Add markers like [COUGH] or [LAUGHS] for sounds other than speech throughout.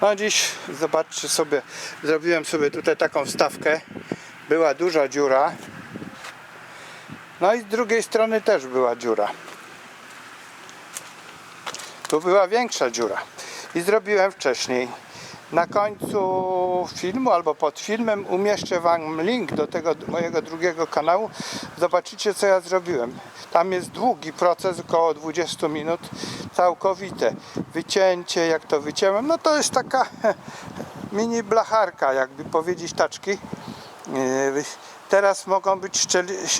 No dziś zobaczcie sobie, zrobiłem sobie tutaj taką wstawkę. Była duża dziura. No i z drugiej strony też była dziura. Tu była większa dziura. I zrobiłem wcześniej. Na końcu filmu albo pod filmem umieszczę Wam link do tego mojego drugiego kanału. Zobaczycie co ja zrobiłem. Tam jest długi proces, około 20 minut, całkowite wycięcie, jak to wyciąłem. No to jest taka [LAUGHS] mini blacharka, jakby powiedzieć taczki. Yy, Teraz mogą być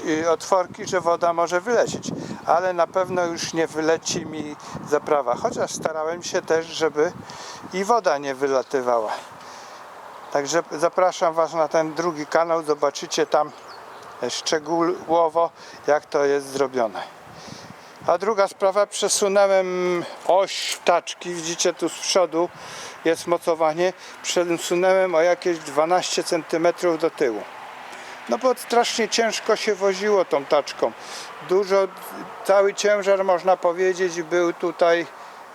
yy, otworki, że woda może wylecieć, ale na pewno już nie wyleci mi zaprawa. Chociaż starałem się też, żeby i woda nie wylatywała. Także zapraszam Was na ten drugi kanał. Zobaczycie tam szczegółowo, jak to jest zrobione. A druga sprawa, przesunąłem oś taczki, widzicie tu z przodu jest mocowanie, przesunąłem o jakieś 12 cm do tyłu. No bo strasznie ciężko się woziło tą taczką. Dużo, cały ciężar można powiedzieć był tutaj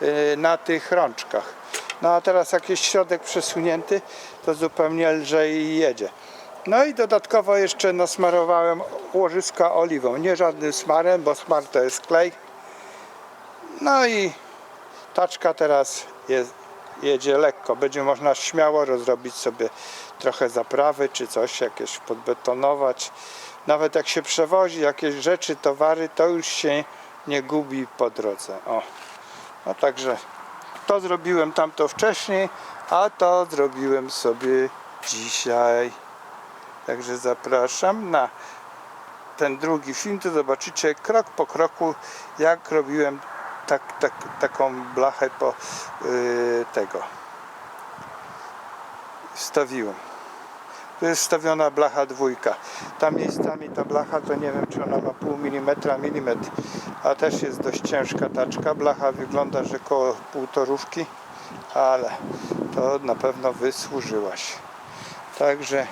y, na tych rączkach. No a teraz jakiś środek przesunięty, to zupełnie lżej jedzie. No i dodatkowo jeszcze nasmarowałem łożyska oliwą. Nie żadnym smarem, bo smar to jest klej. No i taczka teraz jest, jedzie lekko. Będzie można śmiało rozrobić sobie trochę zaprawy czy coś, jakieś podbetonować. Nawet jak się przewozi jakieś rzeczy, towary, to już się nie gubi po drodze. O. No także to zrobiłem tamto wcześniej, a to zrobiłem sobie dzisiaj. Także zapraszam na ten drugi film, to zobaczycie krok po kroku, jak robiłem tak, tak, taką blachę po yy, tego. Wstawiłem. Tu jest wstawiona blacha dwójka. Tam miejscami ta blacha to nie wiem czy ona ma pół milimetra, milimetr, a też jest dość ciężka taczka. Blacha wygląda, że koło półtorówki, ale to na pewno wysłużyłaś. Także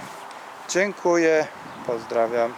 dziękuję, pozdrawiam.